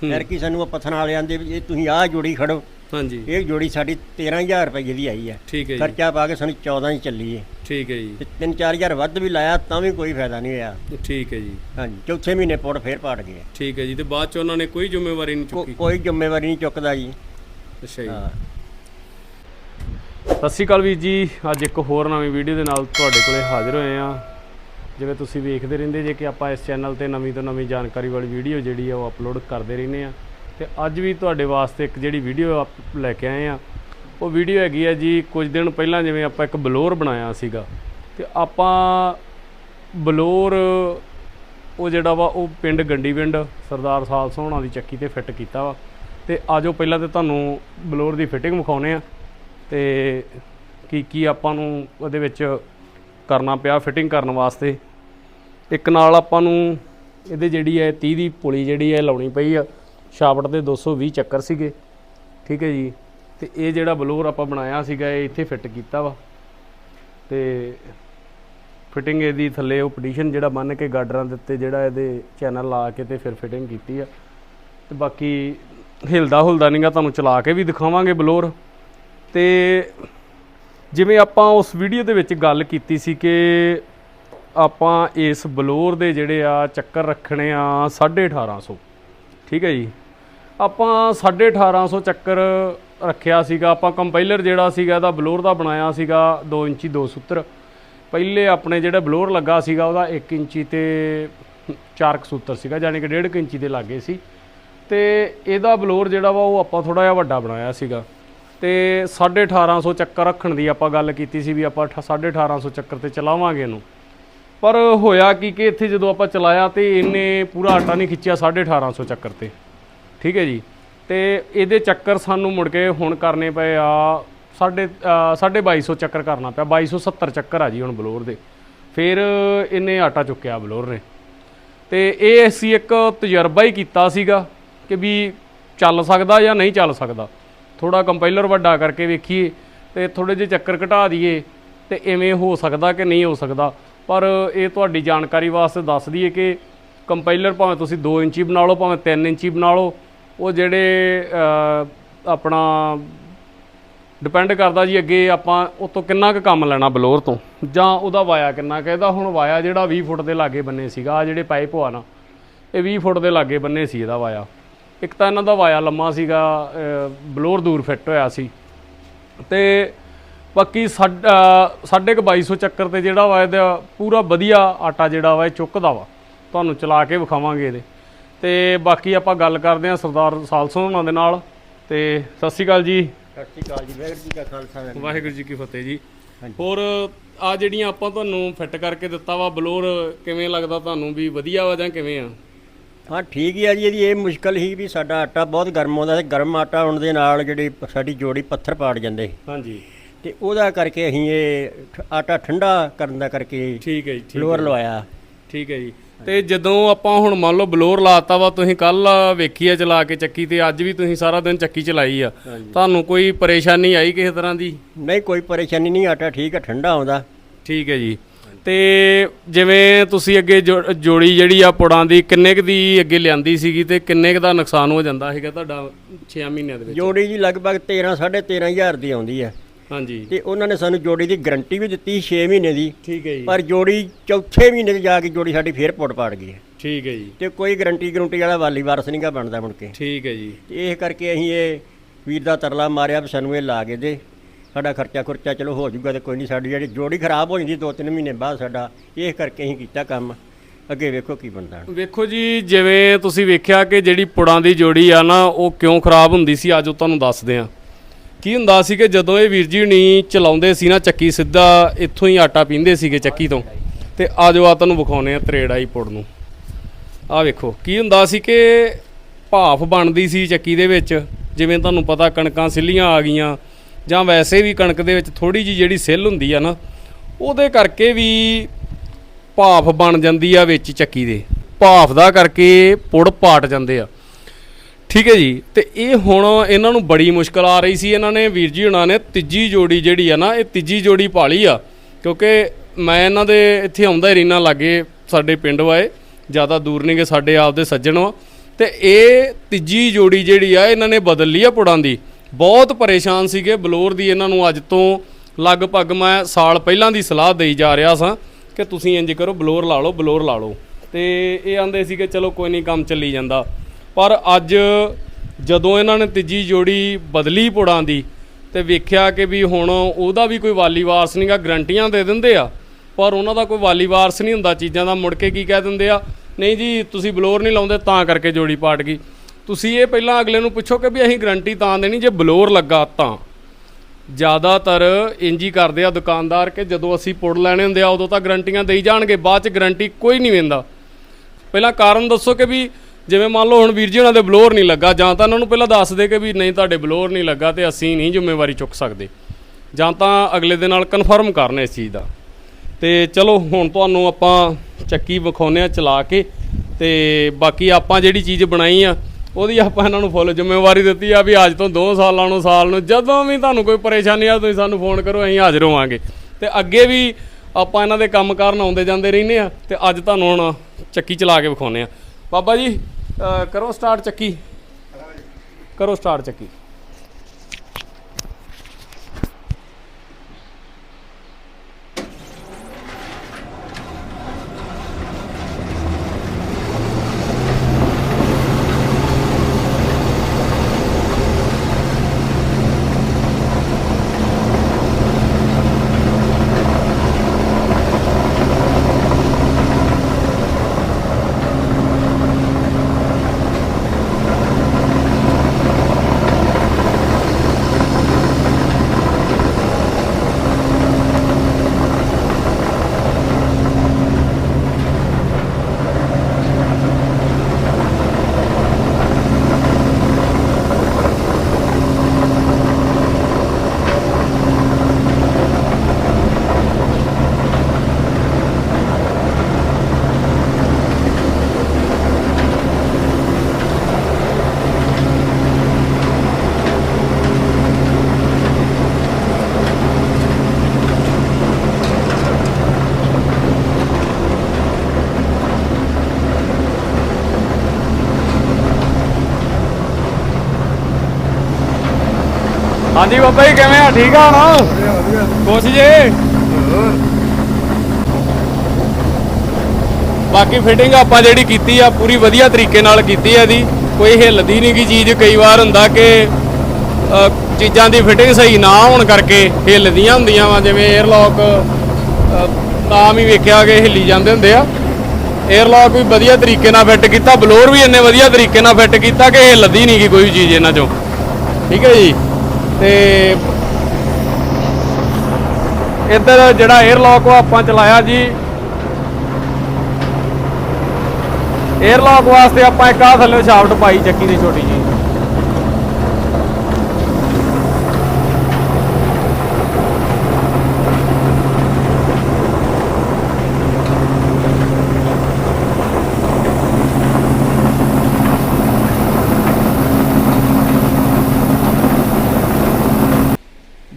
ਫਿਰ ਕੀ ਸਾਨੂੰ ਉਹ ਪੱਥਰ ਵਾਲੇ ਆਂਦੇ ਵੀ ਇਹ ਤੁਸੀਂ ਆਹ ਜੋੜੀ ਖੜੋ। ਹਾਂਜੀ। ਇਹ ਜੋੜੀ ਸਾਡੀ 13000 ਰੁਪਏ ਦੀ ਆਈ ਹੈ। ਠੀਕ ਹੈ ਜੀ। ਖਰਚਾ ਪਾ ਕੇ ਸਾਨੂੰ 14 ਹੀ ਚੱਲੀ ਹੈ। ਠੀਕ ਹੈ ਜੀ। ਤੇ 3-4000 ਵੱਧ ਵੀ ਲਾਇਆ ਤਾਂ ਵੀ ਕੋਈ ਫਾਇਦਾ ਨਹੀਂ ਹੋਇਆ। ਠੀਕ ਹੈ ਜੀ। ਹਾਂਜੀ ਚੌਥੇ ਮਹੀਨੇ ਪੁੜ ਫੇਰ ਪਾੜ ਗਏ। ਠੀਕ ਹੈ ਜੀ ਤੇ ਬਾਅਦ ਚ ਉਹਨਾਂ ਨੇ ਕੋਈ ਜ਼ਿੰਮੇਵਾਰੀ ਨਹੀਂ ਚੁੱਕੀ? ਕੋਈ ਜ਼ਿੰਮੇਵਾਰੀ ਨਹੀਂ ਚੁੱਕਦਾ ਜੀ। ਅੱਛਾ ਜੀ। ਹਾਂ। ਸਤਿ ਸ਼੍ਰੀ ਅਕਾਲ ਵੀਰ ਜੀ ਅੱਜ ਇੱਕ ਹੋਰ ਨਵੀਂ ਵੀਡੀਓ ਦੇ ਨਾਲ ਤੁਹਾਡੇ ਕੋਲੇ ਹਾਜ਼ਰ ਹੋਏ ਆ ਜਿਵੇਂ ਤੁਸੀਂ ਵੇਖਦੇ ਰਹਿੰਦੇ ਜੇ ਕਿ ਆਪਾਂ ਇਸ ਚੈਨਲ ਤੇ ਨਵੀਂ ਤੋਂ ਨਵੀਂ ਜਾਣਕਾਰੀ ਵਾਲੀ ਵੀਡੀਓ ਜਿਹੜੀ ਆ ਉਹ ਅਪਲੋਡ ਕਰਦੇ ਰਹਿੰਦੇ ਆ। ਤੇ ਅੱਜ ਵੀ ਤੁਹਾਡੇ ਵਾਸਤੇ ਇੱਕ ਜਿਹੜੀ ਵੀਡੀਓ ਆਪ ਲੈ ਕੇ ਆਏ ਆ। ਉਹ ਵੀਡੀਓ ਹੈਗੀ ਆ ਜੀ, ਕੁਝ ਦਿਨ ਪਹਿਲਾਂ ਜਿਵੇਂ ਆਪਾਂ ਇੱਕ ਬਲੋਰ ਬਣਾਇਆ ਸੀਗਾ। ਤੇ ਆਪਾਂ ਬਲੋਰ, ਉਹ ਜਿਹੜਾ ਵਾ, ਉਹ ਪਿੰਡ ਗੰਡੀ ਪਿੰਡ, ਸਰਦਾਰ ਸਾਲ ਸੋਹਣਾ ਦੀ ਚੱਕੀ ਤੇ ਫਿੱਟ ਕੀਤਾ ਵਾ। ਤੇ ਆਜੋ ਪਹਿਲਾਂ ਤੇ ਤੁਹਾਨੂੰ ਬਲੋਰ ਦੀ ਫਿਟਿੰਗ ਵਿਖਾਉਨੇ ਆ। ਤੇ ਕੀ ਕੀ ਆਪਾਂ ਨੂੰ ਉਹਦੇ ਵਿੱਚ ਕਰਨਾ ਪਿਆ ਫਿਟਿੰਗ ਕਰਨ ਵਾਸਤੇ। ਇੱਕ ਨਾਲ ਆਪਾਂ ਨੂੰ ਇਹਦੇ ਜਿਹੜੀ ਹੈ 30 ਦੀ ਪੁਲੀ ਜਿਹੜੀ ਹੈ, ਲਾਉਣੀ ਪਈ ਆ। ਸ਼ਾਫਟ ਦੇ 220 ਚੱਕਰ ਸੀਗੇ। ਠੀਕ ਹੈ ਜੀ? ਤੇ ਇਹ ਜਿਹੜਾ ਬਲੋਰ ਆਪਾਂ ਬਣਾਇਆ ਸੀਗਾ, ਇਹ ਇੱਥੇ ਫਿੱਟ ਕੀਤਾ ਵਾ। ਤੇ ਫਿਟਿੰਗ ਇਹਦੀ ਥੱਲੇ ਉਹ ਪੋਜੀਸ਼ਨ ਜਿਹੜਾ ਬੰਨ ਕੇ ਗਾਡਰਾਂ ਦੇ ਉੱਤੇ ਜਿਹੜਾ ਇਹਦੇ ਚੈਨਲ ਲਾ ਕੇ ਤੇ ਫਿਰ ਫਿਟਿੰਗ ਕੀਤੀ ਆ। ਤੇ ਬਾਕੀ ਹਿਲਦਾ ਹੁਲਦਾ ਨਹੀਂਗਾ ਤੁਹਾਨੂੰ ਚਲਾ ਕੇ ਵੀ ਦਿਖਾਵਾਂਗੇ ਬਲੋਰ। ਤੇ ਜਿਵੇਂ ਆਪਾਂ ਉਸ ਵੀਡੀਓ ਦੇ ਵਿੱਚ ਗੱਲ ਕੀਤੀ ਸੀ ਕਿ ਆਪਾਂ ਇਸ ਬਲੋਰ ਦੇ ਜਿਹੜੇ ਆ ਚੱਕਰ ਰੱਖਣੇ ਆ 1850 ਠੀਕ ਹੈ ਜੀ? ਆਪਾਂ 1850 ਚੱਕਰ ਰੱਖਿਆ ਸੀਗਾ। ਆਪਾਂ ਕੰਪਾਈਲਰ ਜਿਹੜਾ ਸੀਗਾ, ਇਹਦਾ ਬਲੋਰ ਦਾ ਬਣਾਇਆ ਸੀਗਾ 2 ਇੰਚੀ 2 ਸੂਤਰ। ਪਹਿਲੇ ਆਪਣੇ ਜਿਹੜਾ ਬਲੋਰ ਲੱਗਾ ਸੀਗਾ, ਉਹਦਾ 1 ਇੰਚੀ ਤੇ 4 ਸੂਤਰ ਸੀਗਾ ਯਾਨੀ ਕਿ 1.5 ਇੰਚੀ ਦੇ ਲਾਗੇ ਸੀ। ਤੇ ਇਹਦਾ ਬਲੋਰ ਜਿਹੜਾ ਵਾ, ਉਹ ਆਪਾਂ ਥੋੜਾ ਜਿਹਾ ਵੱਡਾ ਬਣਾਇਆ ਸੀਗਾ। ਤੇ 1850 ਚੱਕਰ ਰੱਖਣ ਦੀ ਆਪਾਂ ਗੱਲ ਕੀਤੀ ਸੀ ਵੀ ਆਪਾਂ ਅਠ- 1850 ਚੱਕਰ ਤੇ ਚਲਾਵਾਂਗੇ ਇਹਨੂੰ। ਪਰ ਹੋਇਆ ਕੀ ਕਿ ਇੱਥੇ ਜਦੋਂ ਆਪਾਂ ਚਲਾਇਆ ਤੇ ਇਹਨੇ ਪੂਰਾ ਆਟਾ ਨਹੀਂ ਖਿੱਚਿਆ 1850 ਚੱਕਰ ਤੇ। ਠੀਕ ਹੈ ਜੀ? ਤੇ ਇਹਦੇ ਚੱਕਰ ਸਾਨੂੰ ਮੁੜ ਕੇ ਹੁਣ ਕਰਨੇ ਪਏ ਆ ਸਾਢੇ ਅ, ਸਾਢੇ 2200 ਚੱਕਰ ਕਰਨਾ ਪਿਆ। 2270 ਚੱਕਰ ਆ ਜੀ ਹੁਣ ਬਲੋਰ ਦੇ। ਫਿਰ ਇਹਨੇ ਆਟਾ ਚੁੱਕਿਆ ਬਲੋਰ ਨੇ। ਤੇ ਇਹ ਅਸੀਂ ਇੱਕ ਤਜਰਬਾ ਹੀ ਕੀਤਾ ਸੀਗਾ ਕਿ ਵੀ ਚੱਲ ਸਕਦਾ ਜਾਂ ਨਹੀਂ ਚੱਲ ਸਕਦਾ। ਥੋੜਾ ਕੰਪਾਈਲਰ ਵੱਡਾ ਕਰਕੇ ਵੇਖੀਏ ਤੇ ਥੋੜੇ ਜਿਹੇ ਚੱਕਰ ਘਟਾ ਦਈਏ ਤੇ ਐਵੇਂ ਹੋ ਸਕਦਾ ਕਿ ਨਹੀਂ ਹੋ ਸਕਦਾ। ਪਰ ਇਹ ਤੁਹਾਡੀ ਜਾਣਕਾਰੀ ਵਾਸਤੇ ਦੱਸ ਦਈਏ ਕਿ ਕੰਪਾਈਲਰ ਭਾਵੇਂ ਤੁਸੀਂ 2 ਇੰਚੀ ਬਣਾ ਲਓ, ਭਾਵੇਂ 3 ਇੰਚੀ ਬਣਾ ਲਓ, ਉਹ ਜਿਹੜੇ ਆਪਣਾ ਡਿਪੈਂਡ ਕਰਦਾ ਜੀ ਅੱਗੇ ਆਪਾਂ ਉਹ ਤੋਂ ਕਿੰਨਾ ਕੁ ਕੰਮ ਲੈਣਾ ਬਲੋਰ ਤੋਂ, ਜਾਂ ਉਹਦਾ ਵਾਇਆ ਕਿੰਨਾ ਕੁ ਇਹਦਾ ਹੁਣ ਵਾਇਆ ਜਿਹੜਾ 20 ਫੁੱਟ ਦੇ ਲਾਗੇ ਬੰਨੇ ਸੀਗਾ ਆ ਜਿਹੜੇ ਪਾਈਪ ਹੋਆ ਨਾ, ਇਹ 20 ਫੁੱਟ ਦੇ ਲਾਗੇ ਬੰਨੇ ਸੀ ਇਹਦਾ ਵਾਇਆ। ਇੱਕ ਤਾਂ ਇਹਨਾਂ ਦਾ ਵਾਇਆ ਲੰਮਾ ਸੀਗਾ ਬਲੋਰ ਦੂਰ ਫਿੱਟ ਹੋਇਆ ਸੀ। ਤੇ ਬਾਕੀ ਸਾਡ- ਅ, ਸਾਢੇ ਕੁ 2200 ਚੱਕਰ ਤੇ ਜਿਹੜਾ ਵਾ ਇਹਦਾ ਪੂਰਾ ਵਧੀਆ ਆਟਾ ਜਿਹੜਾ ਵਾ ਇਹ ਚੁੱਕਦਾ ਵਾ। ਤੁਹਾਨੂੰ ਚਲਾ ਕੇ ਵਿਖਾਵਾਂਗੇ ਇਹਦੇ। ਤੇ ਬਾਕੀ ਆਪਾਂ ਗੱਲ ਕਰਦੇ ਹਾਂ ਸਰਦਾਰ ਸਾਲਸੋਂ ਹੋਣਾ ਦੇ ਨਾਲ। ਤੇ ਸਤਿ ਸ਼੍ਰੀ ਅਕਾਲ ਜੀ। ਸਤਿ ਸ਼੍ਰੀ ਅਕਾਲ ਜੀ ਵਾਹਿਗੁਰੂ ਜੀ ਕਾ ਖਾਲਸਾ ਵਾਹਿਗੁਰੂ ਜੀ ਕੀ ਫਤਿਹ। ਜੀ। ਹੋਰ ਆ ਜਿਹੜੀਆਂ ਆਪਾਂ ਤੁਹਾਨੂੰ ਫਿੱਟ ਕਰਕੇ ਦਿੱਤਾ ਵਾ ਬਲੋਰ ਕਿਵੇਂ ਲੱਗਦਾ ਤੁਹਾਨੂੰ? ਵੀ ਵਧੀਆ ਵਾ ਜਾਂ ਕਿਵੇਂ ਆ? ਹਾਂ ਠੀਕ ਹੀ ਆ ਜੀ ਇਹਦੀ ਇਹ ਮੁਸ਼ਕਲ ਹੀ ਵੀ ਸਾਡਾ ਆਟਾ ਬਹੁਤ ਗਰਮ ਆਉਂਦਾ ਤੇ ਗਰਮ ਆਟਾ ਹੋਣ ਦੇ ਨਾਲ ਜਿਹੜੀ ਸਾਡੀ ਜੋੜੀ ਪੱਥਰ ਪਾੜ ਜਾਂਦੇ ਹਾਂਜੀ। ਤੇ ਉਹਦਾ ਕਰਕੇ ਅਸੀਂ ਇਹ ਠ- ਆਟਾ ਠੰਡਾ ਕਰਨ ਦਾ ਕਰਕੇ ਠੀਕ ਹੈ ਜੀ ਠੀਕ ਫਲੋਰ ਲਵਾਇਆ। ਠੀਕ ਹੈ ਜੀ। ਤੇ ਜਦੋਂ ਆਪਾਂ ਹੁਣ ਮੰਨ ਲਓ ਬਲੋਰ ਲਾਤਾ ਵਾ ਤੁਸੀਂ ਕੱਲ ਵੇਖੀ ਆ ਚਲਾ ਕੇ ਚੱਕੀ ਤੇ ਅੱਜ ਵੀ ਤੁਸੀਂ ਸਾਰਾ ਦਿਨ ਚੱਕੀ ਚਲਾਈ ਆ। ਤੁਹਾਨੂੰ ਕੋਈ ਪਰੇਸ਼ਾਨੀ ਆਈ ਕਿਸੇ ਤਰ੍ਹਾਂ ਦੀ? ਨਹੀਂ ਕੋਈ ਪਰੇਸ਼ਾਨੀ ਨਹੀਂ ਆਟਾ ਠੀਕ ਆ ਠੰਡਾ ਆਉਂਦਾ। ਠੀਕ ਹੈ ਜੀ। ਤੇ ਜਿਵੇਂ ਤੁਸੀਂ ਅੱਗੇ ਜੋ- ਜੋੜੀ ਜਿਹੜੀ ਆ ਪੁੜਾਂ ਦੀ ਕਿੰਨੇ ਕੁ ਦੀ ਅੱਗੇ ਲਿਆਂਦੀ ਸੀਗੀ ਤੇ ਕਿੰਨੇ ਕੁ ਦਾ ਨੁਕਸਾਨ ਹੋ ਜਾਂਦਾ ਹੈਗਾ ਤੁਹਾਡਾ 6 ਮਹੀਨਿਆਂ ਦੇ ਵਿੱਚ? ਜੋੜੀ ਜੀ ਲਗਭਗ 13 13500 ਹਜ਼ਾਰ ਦੀ ਆਉਂਦੀ ਹੈ ਹਾਂਜੀ। ਤੇ ਉਹਨਾਂ ਨੇ ਸਾਨੂੰ ਜੋੜੀ ਦੀ ਗਾਰੰਟੀ ਵੀ ਦਿੱਤੀ 6 ਮਹੀਨੇ ਦੀ। ਠੀਕ ਹੈ ਜੀ। ਪਰ ਜੋੜੀ ਚੌਥੇ ਮਹੀਨੇ 'ਚ ਜਾ ਕੇ ਜੋੜੀ ਸਾਡੀ ਫੇਰ ਪੁੱਟ ਪਾੜ ਗਈ ਹੈ। ਠੀਕ ਹੈ ਜੀ। ਤੇ ਕੋਈ ਗਾਰੰਟੀ ਗਰੰਟੀ ਵਾਲਾ ਵਾਲੀ ਵਾਰਸ ਨਹੀਂਗਾ ਬਣਦਾ ਮੁੜ ਕੇ। ਠੀਕ ਹੈ ਜੀ। ਤੇ ਇਹ ਕਰਕੇ ਅਸੀਂ ਇਹ ਵੀਰ ਦਾ ਤਰਲਾ ਮਾਰਿਆ ਵੀ ਸਾਨੂੰ ਇਹ ਲਾ ਕੇ ਦੇ। ਸਾਡਾ ਖਰਚਾ ਖੁਰਚਾ ਚਲੋ ਹੋ ਜਾਊਗਾ ਤੇ ਕੋਈ ਨਹੀਂ, ਸਾਡੀ ਜਿਹੜੀ ਜੋੜੀ ਖਰਾਬ ਹੋ ਜਾਂਦੀ ਦੋ ਤਿੰਨ ਮਹੀਨੇ ਬਾਅਦ ਸਾਡਾ, ਇਹ ਕਰਕੇ ਹੀ ਕੀਤਾ ਕੰਮ। ਅੱਗੇ ਵੇਖੋ ਕੀ ਬਣਦਾ। ਵੇਖੋ ਜੀ, ਜਿਵੇਂ ਤੁਸੀਂ ਵੇਖਿਆ ਕਿ ਜਿਹੜੀ ਪੁੜਾਂ ਦੀ ਜੋੜੀ ਆ ਨਾ, ਉਹ ਕਿਉਂ ਖਰਾਬ ਹੁੰਦੀ ਸੀ, ਅੱਜ ਉਹ ਤੁਹਾਨੂੰ ਦੱਸਦੇ ਆ ਕੀ ਹੁੰਦਾ ਸੀ ਕਿ ਜਦੋਂ ਇਹ ਵੀਰ ਜੀ ਹੁਣੀ ਚਲਾਉਂਦੇ ਸੀ ਨਾ ਚੱਕੀ ਸਿੱਧਾ, ਇੱਥੋਂ ਹੀ ਆਟਾ ਪੀਂਦੇ ਸੀਗੇ ਚੱਕੀ ਤੋਂ। ਤੇ ਆਜੋ ਆ ਤੁਹਾਨੂੰ ਵਿਖਾਉਨੇ ਆ ਤਰੇੜ ਆਈ ਪੁੜ ਨੂੰ। ਆ ਵੇਖੋ, ਕੀ ਹੁੰਦਾ ਸੀ ਕਿ ਭਾਫ ਬਣਦੀ ਸੀ ਚੱਕੀ ਦੇ ਵਿੱਚ, ਜਿਵੇਂ ਤੁਹਾਨੂੰ ਪਤਾ ਕਣਕਾਂ ਸਿੱਲੀਆਂ ਆ ਗਈਆਂ ਜਾਂ ਵੈਸੇ ਵੀ ਕਣਕ ਦੇ ਵਿੱਚ ਥੋੜੀ ਜੀ ਜਿਹੜੀ ਸਿੱਲ ਹੁੰਦੀ ਆ ਨਾ, ਉਹਦੇ ਕਰਕੇ ਵੀ ਭਾਫ ਬਣ ਜਾਂਦੀ ਆ ਵਿੱਚ ਚੱਕੀ ਦੇ। ਭਾਫ ਦਾ ਕਰਕੇ ਪੁੜ ਪਾਟ ਜਾਂਦੇ ਆ। ਠੀਕ ਹੈ ਜੀ? ਤੇ ਇਹ ਹੁਣ ਇਹਨਾਂ ਨੂੰ ਬੜੀ ਮੁਸ਼ਕਲ ਆ ਰਹੀ ਸੀ। ਇਹਨਾਂ ਨੇ ਵੀਰ ਜੀ ਹੁਣਾਂ ਨੇ ਤੀਜੀ ਜੋੜੀ ਜਿਹੜੀ ਆ ਨਾ, ਇਹ ਤੀਜੀ ਜੋੜੀ ਭਾਲੀ ਆ। ਕਿਉਂਕਿ ਮੈਂ ਇਹਨਾਂ ਦੇ ਇੱਥੇ ਆਉਂਦਾ ਹੀ ਰਹਿਣਾ ਲਾਗੇ ਸਾਡੇ ਪਿੰਡ ਵਾਏ। ਜ਼ਿਆਦਾ ਦੂਰ ਨਹੀਂ ਗਏ ਸਾਡੇ ਆਪਦੇ ਸੱਜਣ ਵਾ। ਤੇ ਇਹ ਤੀਜੀ ਜੋੜੀ ਜਿਹੜੀ ਆ, ਇਹਨਾਂ ਨੇ ਬਦਲ ਲਈ ਆ ਪੁੜਾਂ ਦੀ। ਬਹੁਤ ਪਰੇਸ਼ਾਨ ਸੀਗੇ। ਬਲੌਰ ਦੀ ਇਹਨਾਂ ਨੂੰ ਅੱਜ ਤੋਂ ਲਗਭਗ ਮੈਂ ਸਾਲ ਪਹਿਲਾਂ ਦੀ ਸਲਾਹ ਦੇਈ ਜਾ ਰਿਹਾ ਸਾਂ ਕਿ ਤੁਸੀਂ ਇੰਜ ਕਰੋ, ਬਲੌਰ ਲਾ ਲਓ, ਬਲੌਰ ਲਾ ਲਓ। ਤੇ ਇਹ ਆਂਦੇ ਸੀ ਕਿ ਚਲੋ ਕੋਈ ਨਹੀਂ, ਕੰਮ ਚੱਲੀ ਜਾਂਦਾ। ਪਰ ਅੱਜ ਜਦੋਂ ਇਹਨਾਂ ਨੇ ਤੀਜੀ ਜੋੜੀ ਬਦਲੀ ਪੁੜਾਂ ਦੀ ਤੇ ਵੇਖਿਆ ਕਿ ਵੀ ਹੁਣ ਉਹਦਾ ਵੀ ਕੋਈ ਵਾਲੀ ਵਾਰਸ ਨਹੀਂਗਾ ਗਰੰਟੀਆਂ ਦੇ ਦਿੰਦੇ ਆ, ਪਰ ਉਹਨਾਂ ਦਾ ਕੋਈ ਵਾਲੀ ਵਾਰਸ ਨਹੀਂ ਹੁੰਦਾ, ਚੀਜ਼ਾਂ ਦਾ ਮੁੜ ਕੇ ਕੀ ਕਹਿ ਦਿੰਦੇ ਆ, ਨਹੀਂ ਜੀ, ਤੁਸੀਂ ਬਲੋਰ ਨਹੀਂ ਲਾਉਂਦੇ, ਤਾਂ ਕਰਕੇ ਜੋੜੀ ਪਾਟ ਗਈ। ਤੁਸੀਂ ਇਹ ਪਹਿਲਾਂ ਅਗਲੇ ਨੂੰ ਪੁੱਛੋ ਕਿ ਵੀ ਅਸੀਂ ਗਰੰਟੀ ਤਾਂ ਦੇਣੀ, ਜੇ ਬਲੋਰ ਲੱਗਾ ਤਾਂ। ਜ਼ਿਆਦਾਤਰ ਇੰਜ ਹੀ ਕਰਦੇ ਆ ਦੁਕਾਨਦਾਰ ਕਿ ਜਦੋਂ ਅਸੀਂ ਪੁੜ ਲੈਣੇ ਹੁੰਦੇ ਆ, ਉਦੋਂ ਤਾਂ ਗਰੰਟੀਆਂ ਦੇਈ ਜਾਣਗੇ, ਬਾਅਦ ਚ ਗਰੰਟੀ ਕੋਈ ਨਹੀਂ ਦਿੰਦਾ ਪਹਿਲਾਂ ਕਾਰਨ ਦੱਸੋ ਕਿ ਵੀ ਜਿਵੇਂ ਮੰਨ ਲਓ ਹੁਣ ਵੀਰ ਜੀ ਉਹਨਾਂ ਦੇ ਬਲੋਰ ਨਹੀਂ ਲੱਗਾ, ਜਾਂ ਤਾਂ ਉਹਨਾਂ ਨੂੰ ਪਹਿਲਾਂ ਦੱਸ ਦੇ ਕਿ ਵੀ ਨਹੀਂ ਤੁਹਾਡੇ ਬਲੋਰ ਨਹੀਂ ਲੱਗਾ ਤੇ ਅਸੀਂ ਨਹੀਂ ਜ਼ਿੰਮੇਵਾਰੀ ਚੁੱਕ ਸਕਦੇ। ਜਾਂ ਤਾਂ ਅਗਲੇ ਦੇ ਨਾਲ ਕਨਫਰਮ ਕਰਨ ਇਸ ਚੀਜ਼ ਦਾ। ਤੇ ਚਲੋ ਹੁਣ ਤੁਹਾਨੂੰ ਆਪਾਂ ਚੱਕੀ ਵਿਖਾਉਨੇ ਆ ਚਲਾ ਕੇ, ਤੇ ਬਾਕੀ ਆਪਾਂ ਜਿਹੜੀ ਚੀਜ਼ ਬਣਾਈ ਆ ਉਹਦੀ ਆਪਾਂ ਇਹਨਾਂ ਨੂੰ ਫੁੱਲ ਜ਼ਿੰਮੇਵਾਰੀ ਦਿੱਤੀ ਆ ਵੀ ਅੱਜ ਤੋਂ 2 ਸਾਲਾਂ ਨੂੰ, ਸਾਲ ਨੂੰ, ਜਦੋਂ ਵੀ ਤੁਹਾਨੂੰ ਕੋਈ ਪਰੇਸ਼ਾਨੀ ਆ, ਤੁਸੀਂ ਸਾਨੂੰ ਫੋਨ ਕਰੋ, ਅਸੀਂ ਹਾਜ਼ਰ ਹੋਵਾਂਗੇ। ਤੇ ਅੱਗੇ ਵੀ ਆਪਾਂ ਇਹਨਾਂ ਦੇ ਕੰਮ ਕਰਨ ਆਉਂਦੇ ਜਾਂਦੇ ਰਹਿੰਦੇ ਆ, ਤੇ ਅੱਜ ਤੁਹਾਨੂੰ ਹੁਣ ਚੱਕੀ ਚਲਾ ਕੇ ਵਿਖਾਉਨੇ ਆ। ਬਾਬਾ ਜੀ ਕਰੋ ਸਟਾਰਟ ਚੱਕੀ। ਕਰੋ ਸਟਾਰਟ ਚੱਕੀ। ਹਾਂਜੀ ਬਾਬਾ ਜੀ, ਕਿਵੇਂ ਆ? ਠੀਕ ਆ ਹੁਣ? ਖੁਸ਼ ਜੇ? ਬਾਕੀ ਫਿਟਿੰਗ ਆਪਾਂ ਜਿਹੜੀ ਕੀਤੀ ਆ, ਪੂਰੀ ਵਧੀਆ ਤਰੀਕੇ ਨਾਲ ਕੀਤੀ ਆ ਇਹਦੀ। ਕੋਈ ਹਿੱਲਦੀ ਨਹੀਂ ਗੀ ਚੀਜ਼, ਕਈ ਵਾਰ ਹੁੰਦਾ ਕਿ ਚੀਜ਼ਾਂ ਦੀ ਫਿਟਿੰਗ ਸਹੀ ਨਾ ਹੋਣ ਕਰਕੇ ਹਿੱਲਦੀਆਂ ਹੁੰਦੀਆਂ ਵਾ, ਜਿਵੇਂ 에ਅਰ ਲੌਕ ਨਾਮ ਹੀ ਵੇਖਿਆ ਕਿ ਹਿੱਲੀ ਜਾਂਦੇ ਹੁੰਦੇ ਆ। 에ਅਰ ਲੌਕ ਵੀ ਵਧੀਆ ਤਰੀਕੇ ਨਾਲ ਫਿੱਟ ਕੀਤਾ, ਬਲੋਰ ਵੀ ਇੰਨੇ ਵਧੀਆ ਤਰੀਕੇ ਨਾਲ ਫਿੱਟ ਕੀਤਾ ਕਿ ਹਿੱਲਦੀ ਨਹੀਂ ਗੀ ਕੋਈ ਚੀਜ਼ ਇਹਨਾਂ ਚੋਂ। ਠੀਕ ਹੈ ਜੀ? ਤੇ ਇੱਧਰ ਜਿਹੜਾ 에ਅਰ ਲੌਕ ਉਹ ਆਪਾਂ ਚਲਾਇਆ ਜੀ। 에ਅਰ ਵਾਸਤੇ ਆਪਾਂ ਇੱਕ ਆਹ ਥੱਲੇ ਸ਼ਾਫਟ ਪਾਈ ਚੱਕੀ ਦੀ ਛੋਟੀ ਜੀ।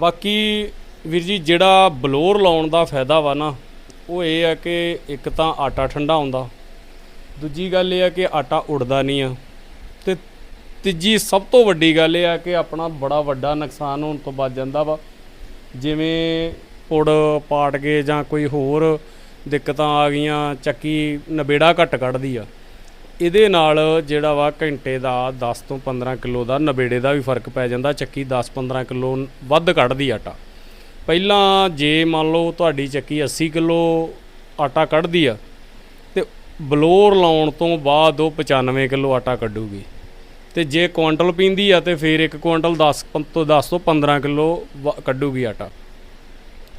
ਬਾਕੀ ਵੀਰ ਜੀ, ਜਿਹੜਾ ਬਲੋਰ ਲਾਉਣ ਦਾ ਫਾਇਦਾ ਵਾ ਨਾ, ਉਹ ਇਹ ਆ ਕਿ ਇੱਕ ਤਾਂ ਆਟਾ ਠੰਡਾ ਹੁੰਦਾ, ਦੂਜੀ ਗੱਲ ਇਹ ਆ ਕਿ ਆਟਾ ਉੜਦਾ ਨਹੀਂ ਆ। ਤੇ ਤੀਜੀ ਸਭ ਤੋਂ ਵੱਡੀ ਗੱਲ ਇਹ ਆ ਕਿ ਆਪਣਾ ਬੜਾ ਵੱਡਾ ਨੁਕਸਾਨ ਹੋਣ ਤੋਂ ਬਚ ਜਾਂਦਾ ਵਾ। ਜਿਵੇਂ ਪੁੜ ਪਾਟ ਗਏ ਜਾਂ ਕੋਈ ਹੋਰ ਦਿੱਕਤਾਂ ਆ ਗਈਆਂ, ਚੱਕੀ ਨਵੇੜਾ ਘੱਟ ਕੱਢਦੀ ਆ। ਇਹਦੇ ਨਾਲ ਜਿਹੜਾ ਵਾ ਘੰਟੇ ਦਾ 10 ਤੋਂ 15 ਕਿਲੋ ਦਾ ਨਵੇੜੇ ਦਾ ਵੀ ਫ਼ਰਕ ਪੈ ਜਾਂਦਾ, ਚੱਕੀ 10-15 ਕਿਲੋ ਵੱਧ ਕੱਢਦੀ ਆਟਾ। ਪਹਿਲਾਂ ਜੇ ਮੰਨ ਲਓ ਤੁਹਾਡੀ ਚੱਕੀ 80 ਕਿਲੋ ਆਟਾ ਕੱਢਦੀ ਆ, ਤੇ ਬਲੋਰ ਲਾਉਣ ਤੋਂ ਬਾਅਦ ਉਹ 95 ਕਿਲੋ ਆਟਾ ਕੱਢੂਗੀ। ਤੇ ਜੇ ਕੁਆਂਟਲ ਪੀਂਦੀ ਆ, ਤੇ ਫਿਰ ਇੱਕ ਕੁਆਂਟਲ 10 ਪੰ- ਤੋਂ 10 ਤੋਂ 15 ਕਿਲੋ ਵ- ਕੱਢੂਗੀ ਆਟਾ।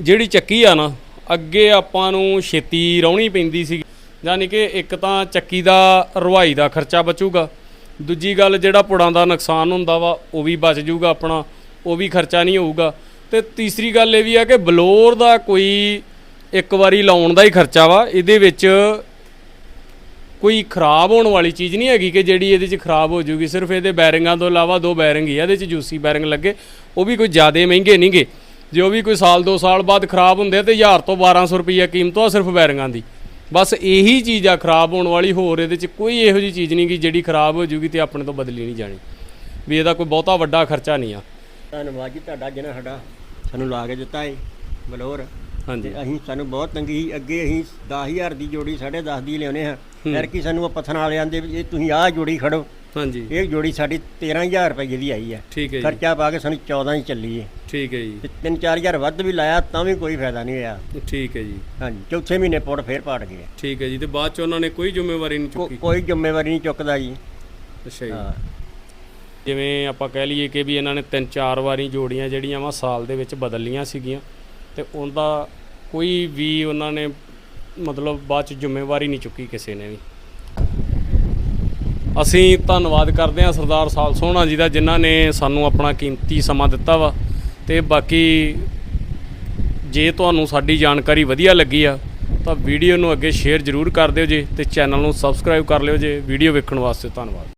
ਜਿਹੜੀ ਚੱਕੀ ਆ ਨਾ, ਅੱਗੇ ਆਪਾਂ ਨੂੰ ਛੇਤੀ ਰੌਣੀ ਪੈਂਦੀ ਸੀ। ਯਾਨੀ ਕਿ ਇੱਕ ਤਾਂ ਚੱਕੀ ਦਾ ਰਵਾਈ ਦਾ ਖਰਚਾ ਬਚੂਗਾ। ਦੂਜੀ ਗੱਲ ਜਿਹੜਾ ਪੁੜਾਂ ਦਾ ਨੁਕਸਾਨ ਹੁੰਦਾ ਵਾ, ਉਹ ਵੀ ਬਚ ਜਾਊਗਾ ਆਪਣਾ, ਉਹ ਵੀ ਖਰਚਾ ਨਹੀਂ ਹੋਊਗਾ। ਤੇ ਤੀਸਰੀ ਗੱਲ ਇਹ ਵੀ ਆ ਕਿ ਬਲੋਰ ਦਾ ਕੋਈ ਇੱਕ ਵਾਰੀ ਲਾਉਣ ਦਾ ਹੀ ਖਰਚਾ ਵਾ, ਇਹਦੇ ਵਿੱਚ ਕੋਈ ਖਰਾਬ ਹੋਣ ਵਾਲੀ ਚੀਜ਼ ਨਹੀਂ ਹੈਗੀ ਕਿ ਜਿਹੜੀ ਇਹਦੇ 'ਚ ਖਰਾਬ ਹੋ ਜੂਗੀ। ਸਿਰਫ ਇਹਦੇ ਬੈਰਿੰਗਾਂ ਤੋਂ ਇਲਾਵਾ ਦੋ ਬੈਰਿੰਗ ਹੀ ਆ, ਇਹਦੇ 'ਚ ਜੂਸੀ ਬੈਰਿੰਗ ਲੱਗੇ, ਉਹ ਵੀ ਕੋਈ ਜ਼ਿਆਦਾ ਮਹਿੰਗੇ ਨਹੀਂਗੇ। ਜੇ ਉਹ ਵੀ ਕੋਈ ਸਾਲ, ਦੋ ਸਾਲ ਬਾਅਦ ਖਰਾਬ ਹੁੰਦੇ ਆ ਤੇ 1000 ਤੋਂ 1200 ਰੁਪਈਆ ਕੀਮਤ ਆ ਸਿਰਫ ਬੈਰਿੰਗਾਂ ਦੀ। ਬਸ ਇਹੀ ਚੀਜ਼ ਆ ਖਰਾਬ ਹੋਣ ਵਾਲੀ ਹੋਰ ਇਹਦੇ 'ਚ ਕੋਈ ਇਹੋ ਜਿਹੀ ਚੀਜ਼ ਨਹੀਂ ਕਿ ਜਿਹੜੀ ਖਰਾਬ ਹੋ ਜੂਗੀ ਤੇ ਆਪਣੇ ਤੋਂ ਬਦਲੀ ਨਹੀਂ ਜਾਣੀ। ਵੀ ਇਹਦਾ ਕੋਈ ਬਹੁਤਾ ਵੱਡਾ ਖਰਚਾ ਨਹੀਂ ਆ। ਧੰਨਵਾਦ ਜੀ ਤੁਹਾਡਾ ਜਿਹਨੇ ਸਾਡਾ ਸਾਨੂੰ ਲਾ ਕੇ ਦਿੱਤਾ ਏ ਬਲੌਰ। ਹਾਂਜੀ। ਅਸੀਂ ਸਾਨੂੰ ਬਹੁਤ ਤੰਗੀ ਸੀ। ਅੱਗੇ ਅਸੀਂ 10000 ਦੀ ਜੋੜੀ 10.5 ਦੀ ਲਿਆਉਨੇ ਹਾਂ। ਫਿਰ ਕੀ ਸਾਨੂੰ ਉਹ ਪੱਥਰ ਵਾਲੇ ਆਂਦੇ ਵੀ ਇਹ ਤੁਸੀਂ ਆਹ ਜੋੜੀ ਖੜੋ। ਹਾਂਜੀ। ਇਹ ਜੋੜੀ ਸਾਡੀ 13000 ਰੁਪਏ ਦੀ ਆਈ ਹੈ ਠੀਕ ਹੈ ਜੀ। ਖਰਚਾ ਪਾ ਕੇ ਸਾਨੂੰ 14 ਹੀ ਚੱਲੀ ਏ। ਠੀਕ ਹੈ ਜੀ। ਤੇ 3-4000 ਵੱਧ ਵੀ ਲਾਇਆ ਤਾਂ ਵੀ ਕੋਈ ਫਾਇਦਾ ਨਹੀਂ ਹੋਇਆ। ਠੀਕ ਹੈ ਜੀ। ਹਾਂਜੀ ਚੌਥੇ ਮਹੀਨੇ ਪੁੜ ਫੇਰ ਪਾੜ ਗਏ। ਠੀਕ ਹੈ ਜੀ ਤੇ ਬਾਅਦ ਚ ਉਹਨਾਂ ਨੇ ਕੋਈ ਜ਼ਿੰਮੇਵਾਰੀ ਨਹੀਂ ਚੁੱਕੀ? ਕੋਈ ਜ਼ਿੰਮੇਵਾਰੀ ਨਹੀਂ ਚੁੱਕਦਾ ਜੀ। ਅੱਛਾ ਜੀ। ਹਾਂ। ਜਿਵੇਂ ਆਪਾਂ ਕਹਿ ਲਈਏ ਕਿ ਵੀ ਇਹਨਾਂ ਨੇ ਤਿੰਨ ਚਾਰ ਵਾਰੀ ਜੋੜੀਆਂ ਜਿਹੜੀਆਂ ਵਾ ਸਾਲ ਦੇ ਵਿੱਚ ਬਦਲ ਲੀਆਂ ਸੀਗੀਆਂ ਤੇ ਉਹਦਾ ਕੋਈ ਵੀ ਉਹਨਾਂ ਨੇ ਮਤਲਬ ਬਾਅਦ ਚ ਜ਼ਿੰਮੇਵਾਰੀ ਨਹੀਂ ਚੁੱਕੀ ਕਿਸੇ ਨੇ ਵੀ। ਅਸੀਂ ਧੰਨਵਾਦ ਕਰਦੇ ਹਾਂ ਸਰਦਾਰ ਸਾਲ ਸੋਹਣਾ ਜੀ ਦਾ ਜਿਨ੍ਹਾਂ ਨੇ ਸਾਨੂੰ ਆਪਣਾ ਕੀਮਤੀ ਸਮਾਂ ਦਿੱਤਾ ਵਾ। ਤੇ ਬਾਕੀ ਜੇ ਤੁਹਾਨੂੰ ਸਾਡੀ ਜਾਣਕਾਰੀ ਵਧੀਆ ਲੱਗੀ ਆ, ਤਾਂ ਵੀਡੀਓ ਨੂੰ ਅੱਗੇ ਸ਼ੇਅਰ ਜ਼ਰੂਰ ਕਰ ਦਿਓ ਜੀ ਤੇ ਚੈਨਲ ਨੂੰ ਸਬਸਕ੍ਰਾਈਬ ਕਰ ਲਿਓ ਜੀ। ਵੀਡੀਓ ਵੇਖਣ ਵਾਸਤੇ ਧੰਨਵਾਦ।